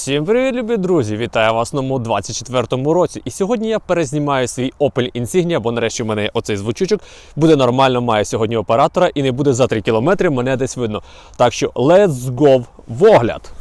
Всім привіт, любі друзі! Вітаю вас на моєму 24-му році. І сьогодні я перезнімаю свій Opel Insignia, бо нарешті в мене оцей звучучок буде нормально, має сьогодні оператора і не буде за 3 кілометри, мене десь видно. Так що let's go в огляд!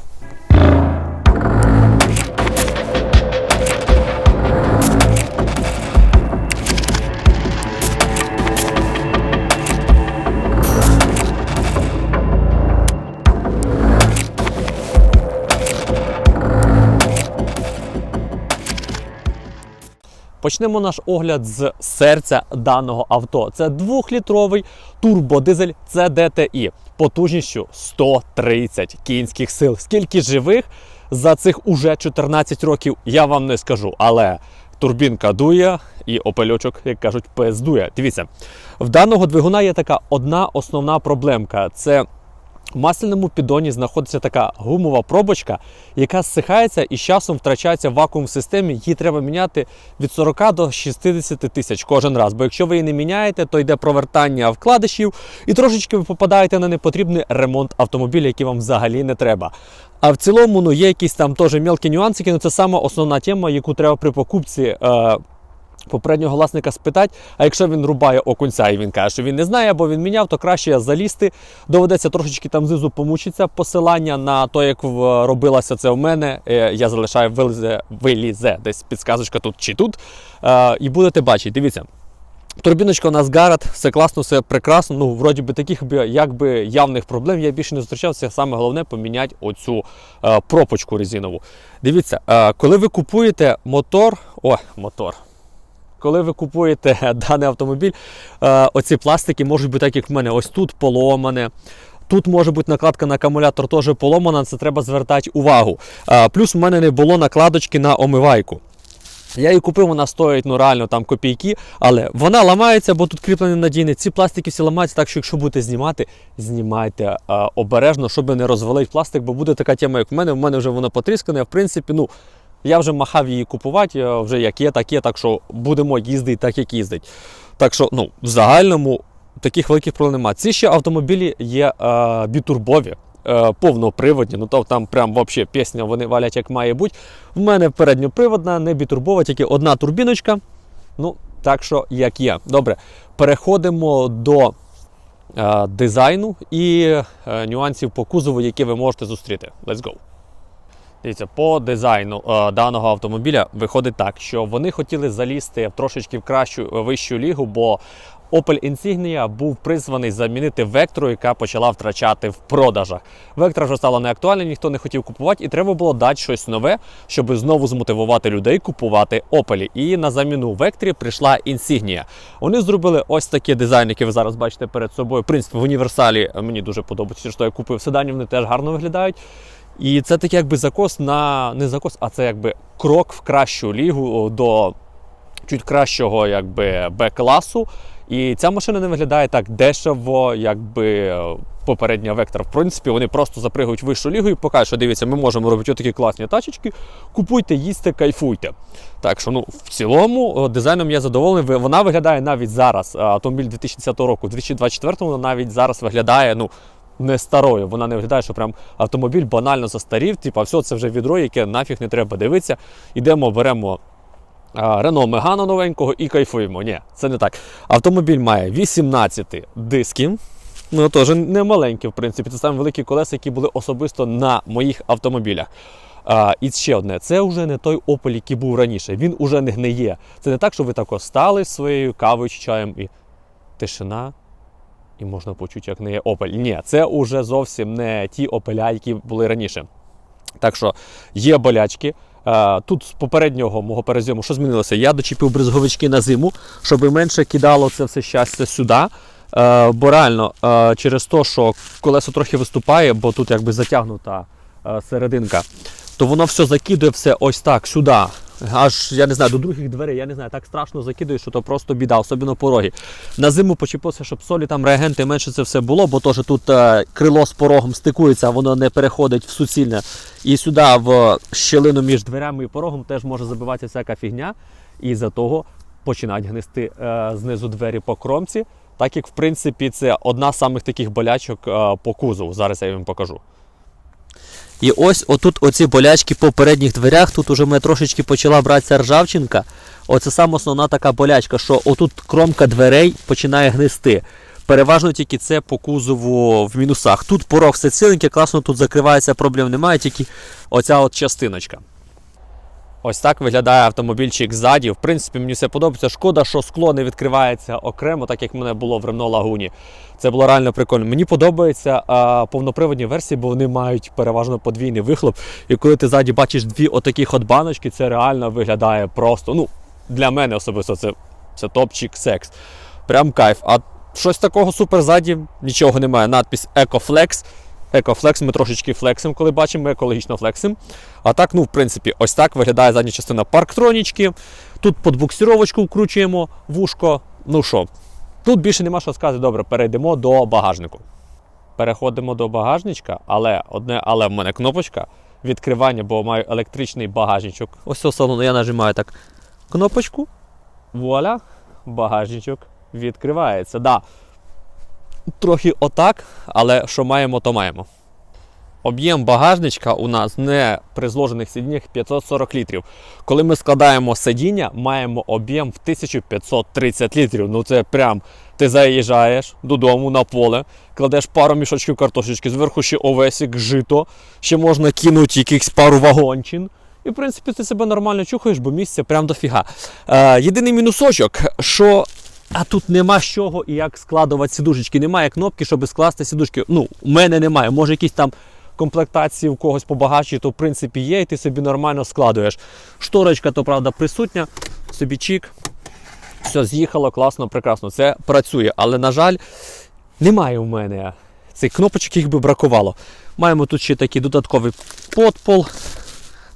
Почнемо наш огляд з серця даного авто. Це двохлітровий турбодизель CDTI потужністю 130 кінських сил. Скільки живих за цих уже 14 років, я вам не скажу. Але турбінка дує і опельочок, як кажуть, пиздує. Дивіться, в даного двигуна є така одна основна проблемка. Це в масляному піддоні знаходиться така гумова пробочка, яка зсихається і з часом втрачається в вакуум системі. Її треба міняти від 40 до 60 тисяч кожен раз. Бо якщо ви її не міняєте, то йде провертання вкладишів і трошечки ви попадаєте на непотрібний ремонт автомобіля, який вам взагалі не треба. А в цілому ну, є якісь там теж мелкі нюансики, але це саме основна тема, яку треба при покупці. Е- Попереднього власника спитати, а якщо він рубає окунця і він каже, що він не знає, або він міняв, то краще залізти. Доведеться трошечки там знизу помучитися. Посилання на те, як робилося це в мене. е, Я залишаю вилізе, вилізе десь підсказочка тут чи тут. Е, І будете бачити. Дивіться. Турбіночка у нас гарат, все класно, все прекрасно. Ну, вроді би таких якби явних проблем я більше не зустрічався. Саме головне поміняти оцю е, пропочку резинову. Дивіться, е, коли ви купуєте мотор, о, мотор. Коли ви купуєте даний автомобіль, е, оці пластики можуть бути так, як в мене. Ось тут поломане. Тут може бути накладка на акумулятор теж поломана, це треба звертати увагу. Е, Плюс в мене не було накладочки на омивайку. Я її купив, вона стоїть ну реально там копійки, але вона ламається, бо тут кріплення надійне. Ці пластики всі ламаються, так що якщо будете знімати, знімайте е, обережно, щоб не розвалити пластик, бо буде така тема, як в мене. В мене вже воно потріскане. В принципі, ну я вже махав її купувати, е, вже як є, так є, так що будемо їздити так, як їздить. Так що, ну, в загальному таких великих проблем немає. Ці ще автомобілі є е, бітурбові. е, Повноприводні, ну то там прям вообще пісня вони валять як має бути. В мене передньоприводна, не бітурбова, тільки одна турбіночка. Ну, так що як є. Добре, переходимо до е, дизайну і е, нюансів по кузову, які ви можете зустріти. Let's go! Дивіться, по дизайну е, даного автомобіля виходить так, що вони хотіли залізти в трошечки в кращу е, вищу лігу, бо Opel Insignia був призваний замінити Vectra, яка почала втрачати в продажах. Vectra вже стала неактуальна, ніхто не хотів купувати, і треба було дати щось нове, щоб знову змотивувати людей купувати Opel. І на заміну Vectra прийшла Insignia. Вони зробили ось такі дизайни, які ви зараз бачите перед собою. В принципі, в універсалі е, мені дуже подобається, що я купив седані, вони теж гарно виглядають. І це такий якби закос на не закос, а це якби крок в кращу лігу до чуть кращого якби Б-класу. І ця машина не виглядає так дешево, якби е, попередня вектор. В принципі, вони просто запригують вищу лігу і покажуть, що дивіться, ми можемо робити такі класні тачечки. Купуйте, їсти, кайфуйте. Так що, ну, в цілому, дизайном я задоволений. Вона виглядає навіть зараз. е, Автомобіль 2010 року, 2024 вона навіть зараз виглядає. ну, не старою. Вона не виглядає, що прям автомобіль банально застарів. Типа, все це вже відро, яке нафіг не треба дивитися. Ідемо, беремо Рено Мегана новенького і кайфуємо. Ні, це не так. Автомобіль має 18 дисків. Ну, теж не маленькі, в принципі. Це саме великі колеса, які були особисто на моїх автомобілях. А, і ще одне, це вже не той Opel, який був раніше. Він уже не гниє. Це не так, що ви тако стали своєю кавою чи чаєм і тишина, і можна почути, як не є Opel. Ні, це уже зовсім не ті Opel, які були раніше. Так що є болячки. Е, Тут з попереднього мого перезиму, що змінилося? Я дочепив бризговички на зиму, щоб менше кидало це все щастя сюди. Е, Бо реально, е, через те, що колесо трохи виступає, бо тут якби затягнута серединка, то воно все закидує все ось так сюди. Аж я не знаю, до других дверей, я не знаю, так страшно закидує, що то просто біда, особливо пороги. На зиму почепився, щоб солі там реагенти менше це все було, бо теж тут е, крило з порогом стикується, а воно не переходить в суцільне. І сюди в щелину між дверями і порогом теж може забиватися всяка фігня. І за того починають гнести е, знизу двері по кромці. Так як в принципі це одна з самих таких болячок е, по кузову. Зараз я вам покажу. І ось отут оці болячки по передніх дверях, тут уже мене трошечки почала братися ржавчинка. Оце саме основна така болячка, що отут кромка дверей починає гнисти. Переважно тільки це по кузову в мінусах. Тут порог все ціленький, класно тут закривається, проблем немає, тільки оця от частиночка. Ось так виглядає автомобільчик ззаді. В принципі, мені все подобається. Шкода, що скло не відкривається окремо, так як мене було в Renault Лагуні. Це було реально прикольно. Мені подобаються а, повноприводні версії, бо вони мають переважно подвійний вихлоп. І коли ти ззаді бачиш дві отакі от баночки, це реально виглядає просто. Ну, для мене особисто це, це топчик секс. Прям кайф. А щось такого супер ззаді, нічого немає. Надпись EcoFlex. EcoFlex ми трошечки флексимо, коли бачимо, ми екологічно флексимо. А так, ну, в принципі, ось так виглядає задня частина парктронічки. Тут під буксировочку вкручуємо вушко. Ну що, тут більше нема що сказати. Добре, перейдемо до багажнику. Переходимо до багажничка, але одне, але в мене кнопочка відкривання, бо маю електричний багажничок. Ось цього салону я нажимаю так кнопочку. Вуаля, багажничок відкривається. Да. Трохи отак, але що маємо, то маємо. Об'єм багажничка у нас не при зложених сидіннях 540 літрів. Коли ми складаємо сидіння, маємо об'єм в 1530 літрів. Ну це прям ти заїжджаєш додому на поле, кладеш пару мішочків картошечки, зверху ще овесік, жито, ще можна кинути якихось пару вагончин. І, в принципі, ти себе нормально чухаєш, бо місця прям дофіга. Е, єдиний мінусочок, що а тут нема з чого і як складувати сідушечки. Немає кнопки, щоб скласти сідушки. Ну, у мене немає. Може, якісь там комплектації у когось побагатші, то в принципі є, і ти собі нормально складуєш. Шторочка, то правда, присутня, собі чік. Все, з'їхало, класно, прекрасно. Це працює. Але, на жаль, немає у мене цих кнопочок, їх би бракувало. Маємо тут ще такий додатковий подпол.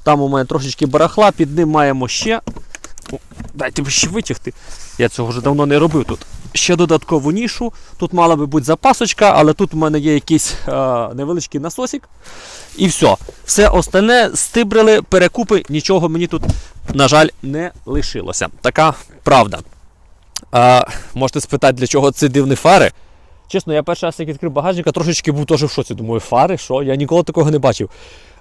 Там у мене трошечки барахла, під ним маємо ще. О, Дайте ще витягти. Я цього вже давно не робив тут. Ще додаткову нішу. Тут мала би бути запасочка, але тут у мене є якийсь е, невеличкий насосик. І все. Все остальне стибрили, перекупи, нічого мені тут, на жаль, не лишилося. Така правда. Е, можете спитати, для чого ці дивні фари. Чесно, я перший раз, як відкрив багажника, трошечки був теж в шоці. Думаю, фари, що? Я ніколи такого не бачив.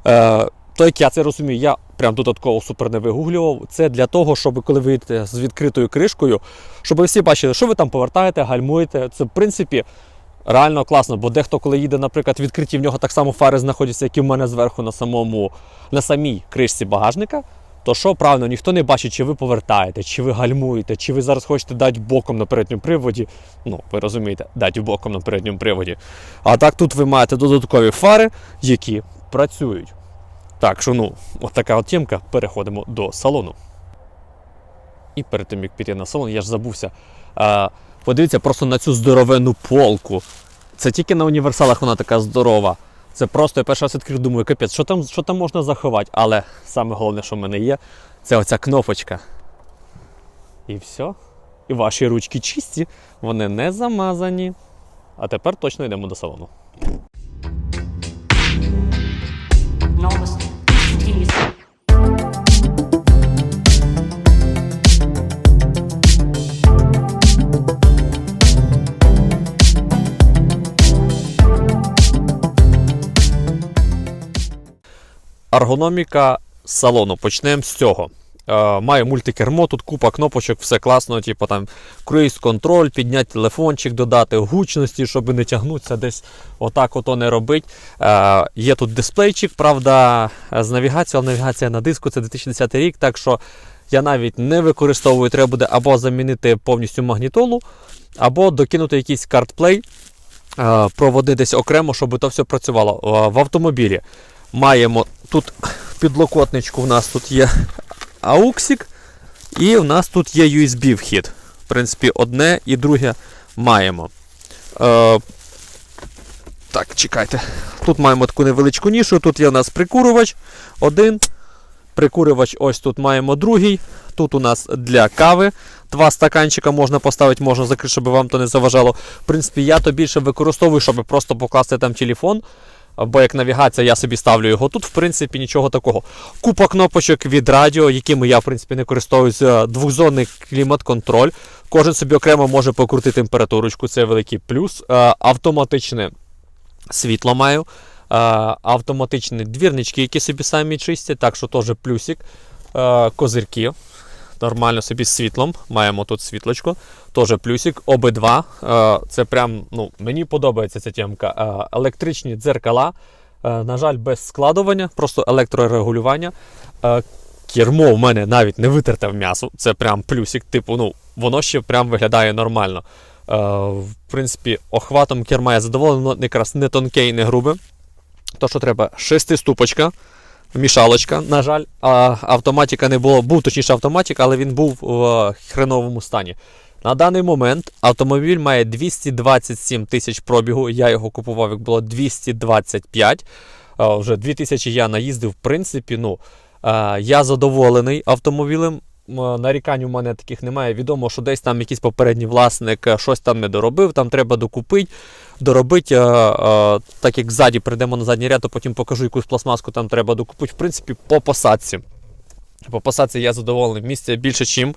Е, то як я це розумію, я прям додатково супер не вигуглював. Це для того, щоб коли ви йдете з відкритою кришкою, щоб ви всі бачили, що ви там повертаєте, гальмуєте. Це в принципі реально класно, бо дехто, коли їде, наприклад, відкриті, в нього так само фари знаходяться, як і в мене зверху на самому на самій кришці багажника. То що правильно, ніхто не бачить, чи ви повертаєте, чи ви гальмуєте, чи ви зараз хочете дати боком на передньому приводі. Ну, ви розумієте, дати боком на передньому приводі. А так тут ви маєте додаткові фари, які працюють. Так що, ну, от така от тємка. Переходимо до салону. І перед тим, як піти на салон, я ж забувся. А, подивіться просто на цю здоровенну полку. Це тільки на універсалах вона така здорова. Це просто я перший раз відкрив, думаю, капець, що там, що там можна заховати. Але саме головне, що в мене є, це оця кнопочка. І все. І ваші ручки чисті, вони не замазані. А тепер точно йдемо до салону. Аргономіка салону. Почнемо з цього. Е, має мультикермо, тут купа кнопочок, все класно, типу там круїз контроль, підняти телефончик, додати гучності, щоб не тягнутися десь отак ото не робить. Е, є тут дисплейчик, правда, з навігацією, але навігація на диску це 2010 рік, так що я навіть не використовую, треба буде або замінити повністю магнітолу, або докинути якийсь картплей, проводи десь окремо, щоб то все працювало. Е, В автомобілі маємо тут в підлокотничку, у нас тут є ауксик, і у нас тут є USB вхід. В принципі, одне і друге маємо. Е, так, чекайте. Тут маємо таку невеличку нішу. Тут є у нас прикурювач один. Прикурювач, ось тут маємо другий. Тут у нас для кави. Два стаканчика можна поставити, можна закрити, щоб вам то не заважало. В принципі, я то більше використовую, щоб просто покласти там телефон. Бо як навігація, я собі ставлю його тут, в принципі, нічого такого. Купа кнопочок від радіо, якими я, в принципі, не користуюся. Двохзонний клімат-контроль. Кожен собі окремо може покрутити температурочку, це великий плюс. Е, Автоматичне світло маю. автоматичні двірнички, які собі самі чистять, так що теж плюсик. Е, козирки. Нормально собі з світлом. Маємо тут світлочко. Теж плюсик. Обидва. Е, це прям, ну, мені подобається ця тємка. Е, електричні дзеркала. Е, на жаль, без складування, просто електрорегулювання. Кермо в мене навіть не витерте в м'ясо. Це прям плюсик. Типу, ну, воно ще прям виглядає нормально. В принципі, охватом керма я задоволений, воно якраз не тонке і не грубе. То, що треба, шестиступочка, мішалочка. На жаль, а, автоматика не було. Був точніше автоматик, але він був в е, хреновому стані. На даний момент автомобіль має 227 тисяч пробігу. Я його купував, як було 225. Е, Вже 2000 я наїздив. В принципі, ну, е, я задоволений автомобілем. Нарікань у мене таких немає. Відомо, що десь там якийсь попередній власник щось там не доробив, там треба докупити, доробити. е, е, Так як ззаді прийдемо на задній ряд, то потім покажу якусь пластмаску, там треба докупити. В принципі, по посадці. По посадці я задоволений. Місця більше, чим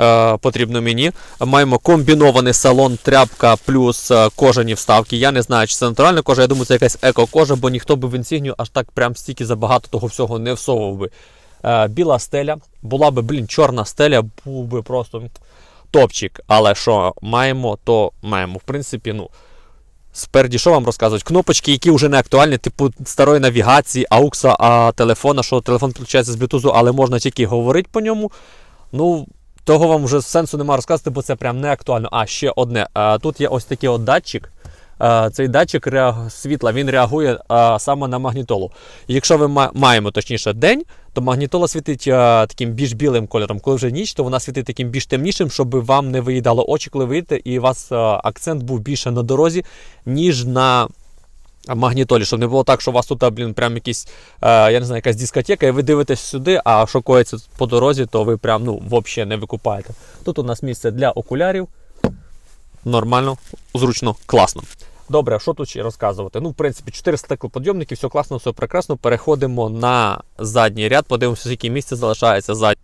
е, потрібно мені. Маємо комбінований салон, тряпка плюс кожані вставки. Я не знаю, чи це натуральна кожа, я думаю, це якась еко-кожа, бо ніхто би в інсігнію аж так прям стільки забагато того всього не всовував би. Біла стеля, була би, блін, чорна стеля, був би просто топчик. Але що маємо, то маємо. В принципі, ну. Спереді, що вам розказують? Кнопочки, які вже не актуальні, типу старої навігації, аукса, а телефона, що телефон підключається з Bluetooth, але можна тільки говорити по ньому. Ну, того вам вже сенсу немає розказувати, бо це прям не актуально. А ще одне. Тут є ось такий от датчик. Цей датчик світла він реагує саме на магнітолу. Якщо ви ма- маємо точніше день, то магнітола світить а, таким більш білим кольором. Коли вже ніч, то вона світить таким більш темнішим, щоб вам не виїдало очі, коли ви і у вас а, акцент був більше на дорозі, ніж на магнітолі, щоб не було так, що у вас тут, а, блін, прям якісь, е, я не знаю, якась дискотека, і ви дивитесь сюди, а що коїться по дорозі, то ви прям ну, взагалі не викупаєте. Тут у нас місце для окулярів. Нормально, зручно, класно. Добре, а що тут ще розказувати? Ну, в принципі, 4 стеклоподйомники, все класно, все прекрасно. Переходимо на задній ряд, подивимося, скільки місця залишається ззаді.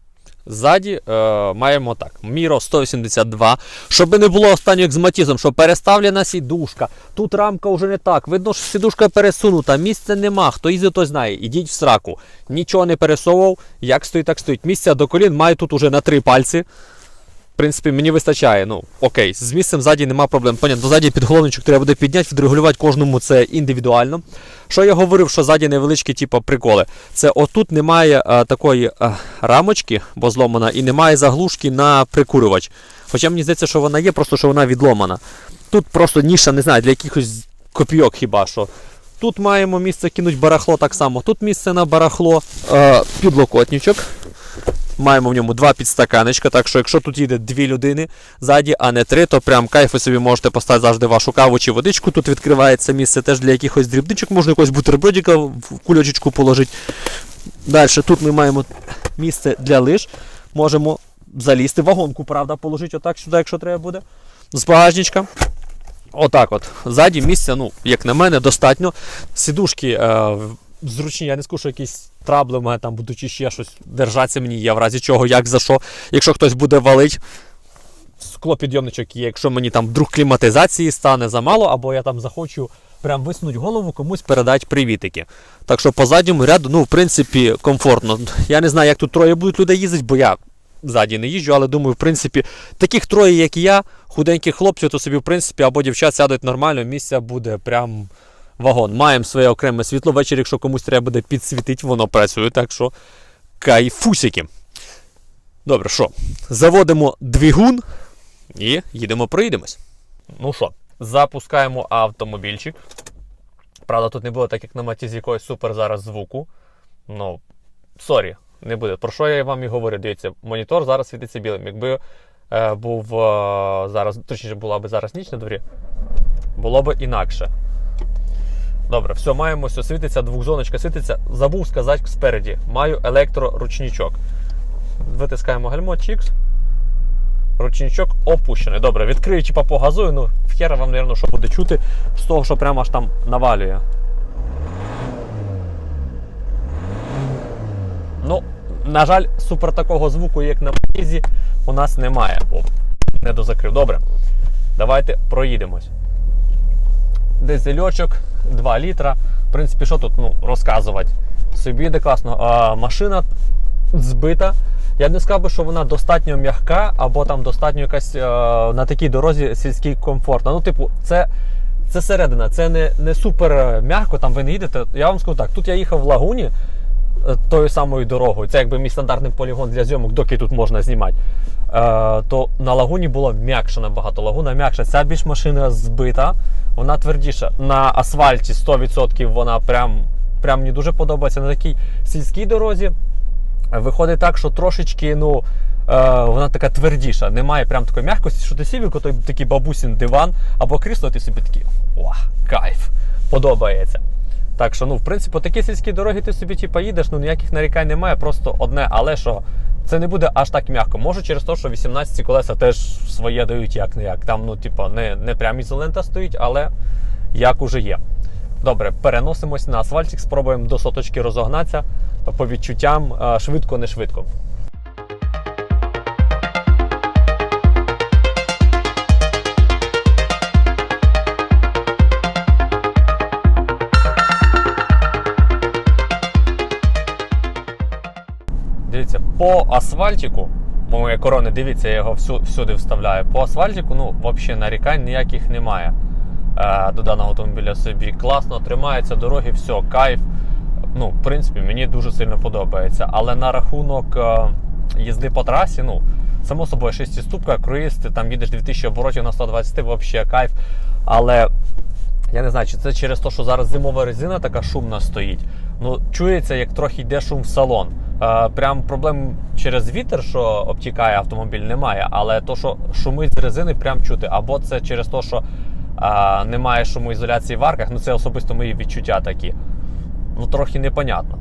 Ззаді е, маємо так: Міро 182. Щоб не було останнього з матізом, що переставлена сідушка. Тут рамка вже не так. Видно, що сідушка пересунута, місця нема. Хто їздить, той знає. Ідіть в сраку. Нічого не пересовував. Як стоїть, так стоїть. Місця до колін маю тут уже на три пальці. Принципі, мені вистачає. Ну, окей, з місцем ззаді нема проблем. Понятно, ззаді підголовничок треба буде підняти, відрегулювати кожному це індивідуально. Що я говорив, що ззаді невеличкі, типу, приколи. Це отут немає е, такої е, рамочки, бо зломана, і немає заглушки на прикурювач. Хоча мені здається, що вона є, просто що вона відломана. Тут просто ніша, не знаю, для якихось копійок хіба що. Тут маємо місце кинуть барахло так само. Тут місце на барахло, е, підлокотничок. Маємо в ньому два підстаканечка, так що якщо тут їде дві людини ззаді, а не три, то прям кайф ви собі можете поставити завжди вашу каву чи водичку. Тут відкривається місце теж для якихось дрібничок, можна якогось бутербродика в кульочечку положити. Далі тут ми маємо місце для лиж. Можемо залізти, вагонку, правда, положити отак сюди, якщо треба буде. З багажничка. Отак от. Ззаді місця, ну, як на мене, достатньо. Сідушки е, зручні, я не що якісь трабли в там будуть чи ще щось держатися мені є, в разі чого, як за що. Якщо хтось буде валить, склопідйомничок є, якщо мені там вдруг кліматизації стане замало, або я там захочу прям висунуть голову, комусь передати привітики. Так що по задньому ряду, ну, в принципі, комфортно. Я не знаю, як тут троє будуть людей їздити, бо я ззаді не їжджу, але думаю, в принципі, таких троє, як і я, худеньких хлопців, то собі, в принципі, або дівчат сядуть нормально, місця буде прям вагон. Маємо своє окреме світло. Ввечері, якщо комусь треба буде підсвітити, воно працює, так що кайфусики. Добре, що? Заводимо двигун і їдемо, проїдемось. Ну що, запускаємо автомобільчик. Правда, тут не було так, як на матізі якогось супер зараз звуку. Ну, сорі, не буде. Про що я вам і говорю? Дивіться, монітор зараз світиться білим. Якби е, був е, зараз, точніше, була б зараз ніч на дворі, було б інакше. Добре, все, маємо все, світиться, двохзоночка світиться. Забув сказати спереді. Маю електроручничок. Витискаємо гальмо, чікс. Ручничок опущений. Добре, відкрию типа по газую, ну хера вам, мабуть, що буде чути з того, що прямо аж там навалює. Ну, на жаль, супер такого звуку, як на Матізі, у нас немає. О, не дозакрив. Добре. Давайте проїдемось. Дизельочок, 2 літра. В принципі, що тут ну, розказувати? Собі йде класно. А, машина збита. Я не сказав, би, що вона достатньо м'яка, або там достатньо якась е, на такій дорозі сільській комфортна. Ну, типу, це, це середина, це не, не супер м'яко, там ви не їдете. Я вам скажу так, тут я їхав в лагуні е, тою самою дорогою. Це якби мій стандартний полігон для зйомок, доки тут можна знімати. Е, то на лагуні було м'якше набагато. Лагуна м'якша. Ця більш машина збита, вона твердіша. На асфальті 100% вона прям, прям мені дуже подобається. На такій сільській дорозі виходить так, що трошечки, ну. Е, вона така твердіша, немає прям такої м'якості, що ти сів, той такий бабусін диван або крісло, ти собі такий о, кайф, подобається. Так що, ну, в принципі, по такій сільській дорогі ти собі типу, їдеш, ну ніяких нарікань немає, просто одне, але що це не буде аж так м'яко. Може через те, що 18 колеса теж своє дають як не як. Там, ну, типу, не, не прям ізолента стоїть, але як уже є. Добре, переносимось на асфальтик, спробуємо до соточки розогнатися по відчуттям е, швидко, по асфальтику, моє корони, дивіться, я його всю, всюди вставляю. По асфальтику, ну, взагалі нарікань ніяких немає. Е, до даного автомобіля собі класно тримається дороги, все, кайф. Ну, в принципі, мені дуже сильно подобається. Але на рахунок е, їзди по трасі, ну, само собою, шестиступка, круїз, ти там їдеш 2000 оборотів на 120, взагалі кайф. Але я не знаю, чи це через те, що зараз зимова резина така шумна стоїть. Ну, чується, як трохи йде шум в салон. Е, прям проблем через вітер, що обтікає автомобіль, немає. Але то, що шумить з резини, прям чути. Або це через те, що е, немає шумоізоляції в арках. Ну, це особисто мої відчуття такі. Ну, трохи непонятно.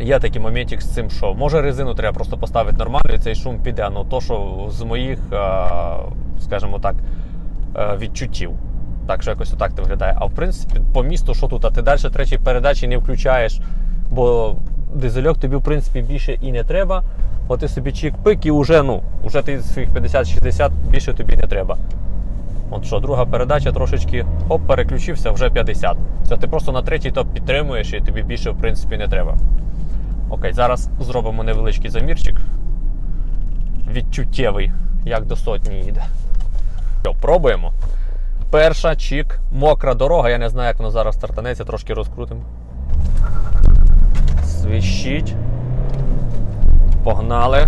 Є такий моментик з цим, що може резину треба просто поставити нормально, і цей шум піде. Ну, то, що з моїх, е, скажімо так, відчуттів. Так що якось отак це виглядає. А в принципі, по місту, що тут, а ти далі третій передачі не включаєш, бо дизельок тобі, в принципі, більше і не треба. От ти собі чик-пик і вже, ну, вже ти своїх 50-60 більше тобі не треба. От що, друга передача трошечки оп, переключився, вже 50. Все, ти просто на третій топ підтримуєш і тобі більше, в принципі, не треба. Окей, зараз зробимо невеличкий замірчик. Відчуттєвий, як до сотні їде. Що, пробуємо. Перша чік, мокра дорога. Я не знаю, як воно зараз стартанеться, трошки розкрутимо. Свіщить. Погнали.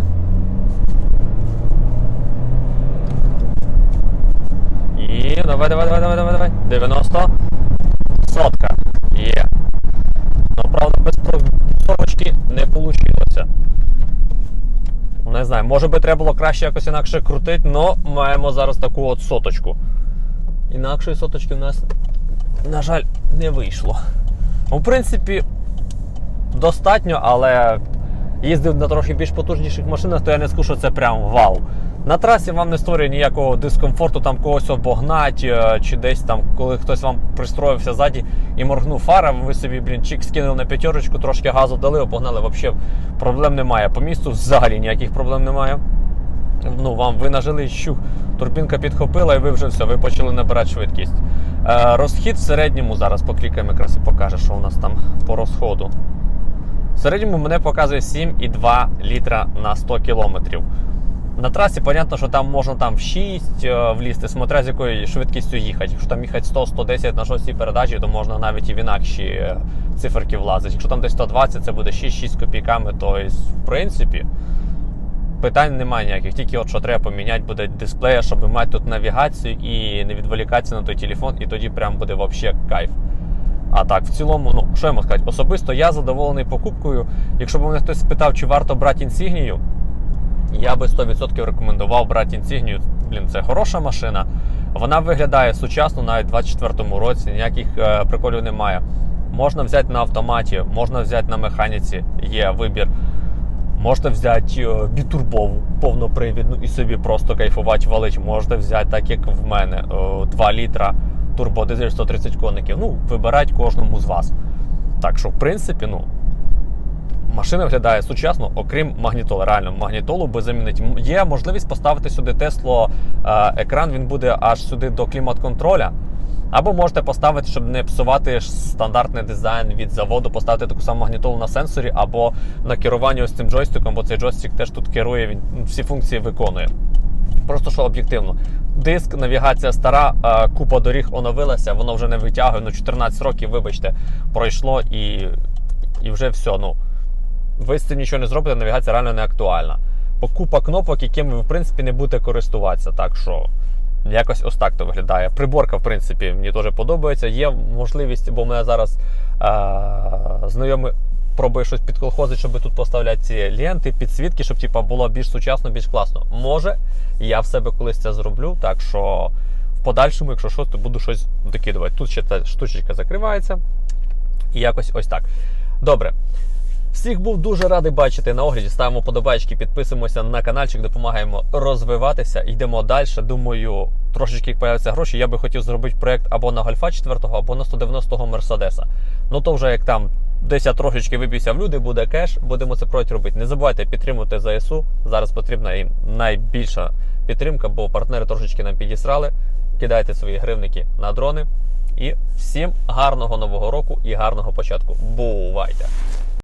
І давай, давай, давай, давай, давай, давай. 90. Сотка. Є. Ну, правда, без сорочки не вийшло. Не знаю, може би треба було краще якось інакше крутити, але маємо зараз таку от соточку. Інакшої соточки в нас, на жаль, не вийшло. В принципі, достатньо, але їздив на трохи більш потужніших машинах, то я не скажу, що це прям вау. На трасі вам не створює ніякого дискомфорту, там когось обогнать, е, чи десь там, коли хтось вам пристроївся ззаді і моргнув фарами, ви собі, блін, чик скинули на п'ятерочку, трошки газу дали, обогнали. Взагалі проблем немає. По місту взагалі ніяких проблем немає. Ну, вам ви нажили щух, турбінка підхопила, і ви вже все, ви почали набирати швидкість. Е, розхід в середньому зараз поклікаємо якраз і покаже, що у нас там по розходу. В середньому мене показує 7,2 літра на 100 кілометрів. На трасі, понятно, що там можна там в 6 е, влізти, смотря з якою швидкістю їхати. Якщо там їхати 100-110 на шостій передачі, то можна навіть і в інакші е, циферки влазити. Якщо там десь 120, це буде 6-6 копійками, то в принципі питань немає ніяких. Тільки от що треба поміняти буде дисплея, щоб мати тут навігацію і не відволікатися на той телефон, і тоді прям буде взагалі кайф. А так, в цілому, ну що я можу сказати, особисто я задоволений покупкою. Якщо б мене хтось спитав, чи варто брати інсігнію, я би 100% рекомендував брати інсігнію. Блін, це хороша машина. Вона виглядає сучасно навіть у 24-му році, ніяких е, приколів немає. Можна взяти на автоматі, можна взяти на механіці, є вибір. Можете взяти е, бітурбову повнопривідну і собі просто кайфувати валить. Можете взяти, так як в мене, е, 2 літра турбодизель 130 коників. Ну, вибирайте кожному з вас. Так що, в принципі, ну, машина виглядає сучасно, окрім магнітоли. Реально, магнітолу би замінити. Є можливість поставити сюди Тесло е, екран, він буде аж сюди до клімат-контроля. Або можете поставити, щоб не псувати стандартний дизайн від заводу, поставити таку саму магнітолу на сенсорі або на керуванні ось цим джойстиком, бо цей джойстик теж тут керує, він всі функції виконує. Просто що об'єктивно. Диск, навігація стара, купа доріг оновилася, воно вже не витягує. Ну, 14 років, вибачте, пройшло і, і вже все. Ну, ви з цим нічого не зробите, навігація реально не актуальна. Бо купа кнопок, якими ви, в принципі, не будете користуватися. Так що якось ось так то виглядає. Приборка, в принципі, мені теж подобається. Є можливість, бо в мене зараз е- знайомий пробує щось підколхозити, щоб тут поставляти ці ленти, підсвітки, щоб типа, було більш сучасно, більш класно. Може, я в себе колись це зроблю, так що в подальшому, якщо що, то буду щось докидувати. Тут ще ця штучечка закривається. І якось ось так. Добре. Всіх був дуже радий бачити на огляді. Ставимо подобайки, підписуємося на каналчик, допомагаємо розвиватися. Йдемо далі. Думаю, трошечки появляться гроші. Я би хотів зробити проект або на Гольфа 4, або на 190-го Мерседеса. Ну то вже як там десь я трошечки вибився в люди, буде кеш, будемо це проект робити. Не забувайте підтримувати ЗСУ. Зараз потрібна їм найбільша підтримка, бо партнери трошечки нам підісрали. Кидайте свої гривники на дрони. І всім гарного нового року і гарного початку. Бувайте!